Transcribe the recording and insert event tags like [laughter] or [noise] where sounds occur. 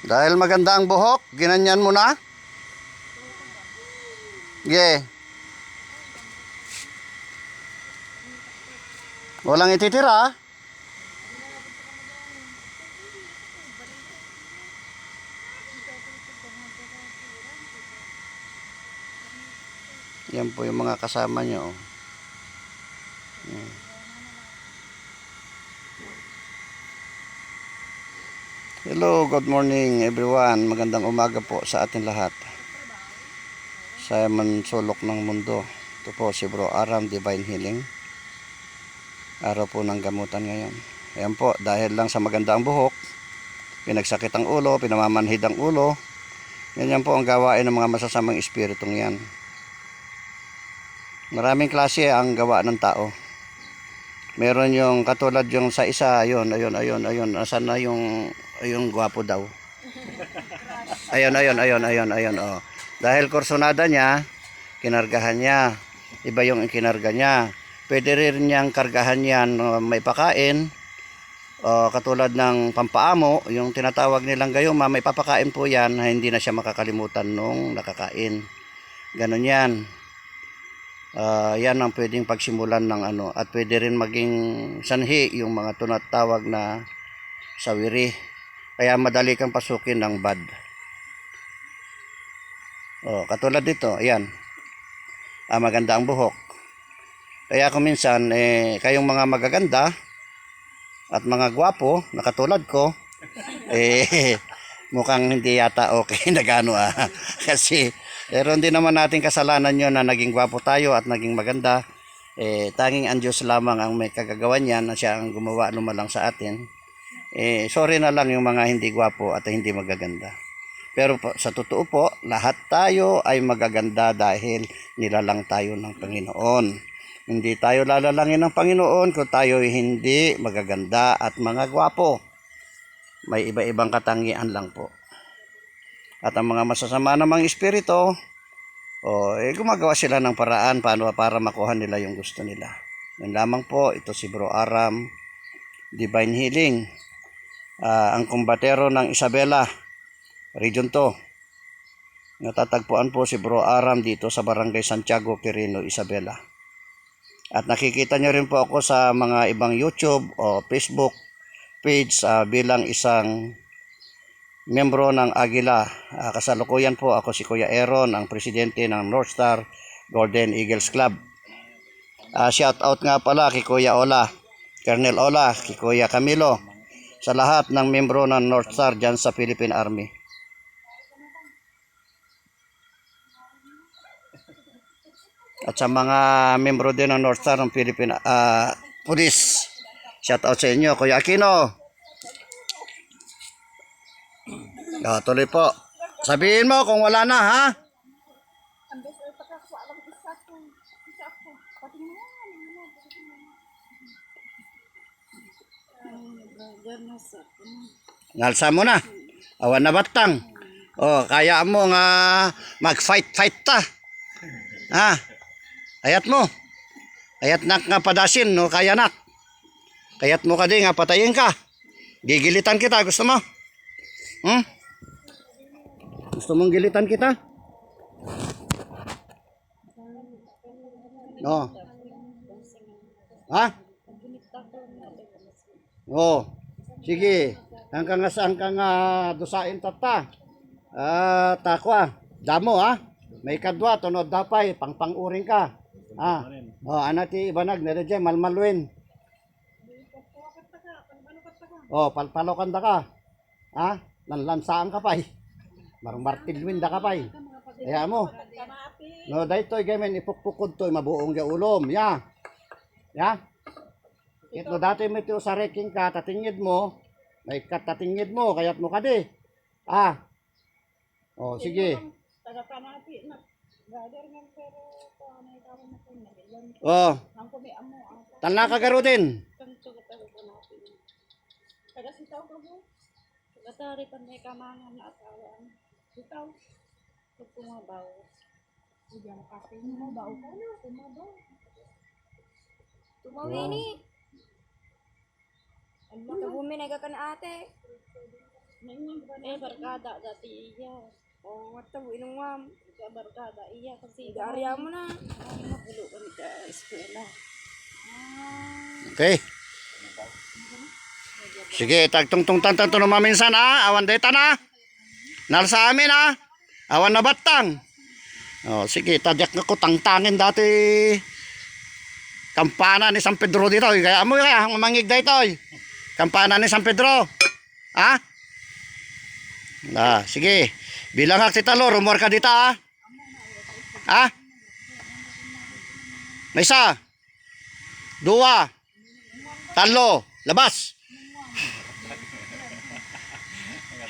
Dahil maganda ang buhok, ginanyan mo na? Yeah. Walang ititira. Yan po yung mga kasama nyo. Yan. Hello, good morning everyone. Magandang umaga po sa atin lahat. Sa man sulok ng mundo. Ito po si Bro Aram Divine Healing. Araw po ng gamutan ngayon. Ayan po, dahil lang sa maganda ang buhok, pinagsakit ang ulo, pinamamanhid ang ulo, ganyan po ang gawain ng mga masasamang espiritong yan. Maraming klase ang gawa ng tao. Meron yung katulad yung sa isa, ayun, ayun, ayun, ayun, asan na yung, yung gwapo daw. [laughs] Ayun, ayun, ayun, ayun, ayun, oh. Dahil kursonada niya, kinargahan niya. Iba yung kinarga niya. Pwede rin niyang kargahan yan, uh, may pakain. Uh, katulad ng pampaamo, yung tinatawag nilang gayuma, may papakain po yan hindi na siya makakalimutan nung nakakain. Ganon yan. Ah, yan ang pwedeng pagsimulan ng ano at pwede rin maging sanhi yung mga tunatawag na sawiri. Kaya madali kang pasukin ng bad. Oh, katulad dito, ayan. Ah, maganda ang buhok. Kaya kung minsan eh kayong mga magaganda at mga gwapo na katulad ko [laughs] eh [laughs] mukhang hindi yata okay [laughs] na gano ah. Kasi pero hindi naman natin kasalanan yun na naging gwapo tayo at naging maganda. Eh, tanging ang Diyos lamang ang may kagagawan yan na siya ang gumawa lumalang sa atin. Eh, sorry na lang yung mga hindi gwapo at hindi magaganda. Pero po, sa totoo po, lahat tayo ay magaganda dahil nilalang tayo ng Panginoon. Hindi tayo lalalangin ng Panginoon kung tayo ay hindi magaganda at mga gwapo. May iba-ibang katangian lang po. At ang mga masasama namang espiritu, o eh, gumagawa sila ng paraan paano para makuha nila yung gusto nila. Yan lamang po, ito si Bro Aram, Divine Healing, Ah, ang kumbatero ng Isabela, Region 2. Natatagpuan po si Bro Aram dito sa Barangay Santiago, Quirino, Isabela. At nakikita nyo rin po ako sa mga ibang YouTube o Facebook page ah, bilang isang membro ng Agila. Ah, kasalukuyan po ako si Kuya Aaron, ang presidente ng North Star Golden Eagles Club. Ah, shout out nga pala kay Kuya Ola, Colonel Ola, kay Kuya Camilo, sa lahat ng membro ng North Star dyan sa Philippine Army. At sa mga membro din ng North Star ng Philippine ah, Police. Shout out sa inyo, Kuya Aquino. Ah, tuloy po. Sabihin mo kung wala na, ha? Nalsa mo na. Awan na batang. Oh, kaya mo nga mag-fight-fight ta. Ha? Ayat mo. Ayat nak nga padasin, no? Kaya nak. Kayat mo ka din nga patayin ka. Gigilitan kita, gusto mo? Hmm? Gusto mong gilitan kita? No. Ha? Oh. Sige. Hanggang nga saan ka nga dusain tata. Ah, takwa. Damo ha. May kadwa tunod dapay pangpanguring ka. Ah. Oh, anati ibanag na dyan malmalwin. Oh, palpalokan da ka. Ha? Nanlansaan ka pay. Marmartilwin da ka pay. Kaya mo. No, daytoy gamen ipukpukod toy mabuong ga ulom. Ya. Ya. Ito dati may tiro sa reking ka, tatingid mo, may katatingid mo, kayat mo ka di. Ah. Oh, sige. ko ko Oh, ang tanla ka kang tugot taga sitaw ka mo taga tari pa may kamangan na atawan sitaw so pumabaw Diyan kasi mo baw ka na pumabaw Tumawini. Ano ka bumi na ka na ate? Eh, barkada dati iya. Oh, what the inong ma'am. Ika barkada iya kasi Gariya mo na. Ay, magulo ka ni ka eskwela. Okay. Sige, tagtungtung tantan to naman minsan ha. Awan deta na. Nal sa amin ha. Awan na batang. Oh, sige, tadyak ko tangtangin dati kampana ni San Pedro dito. Kaya mo kaya mangig dito. Kampana ni San Pedro. Ha? Na, sige. Bilang hak tita lo, rumor ka dito ha. Ha? May isa. Dua. Talo. Labas.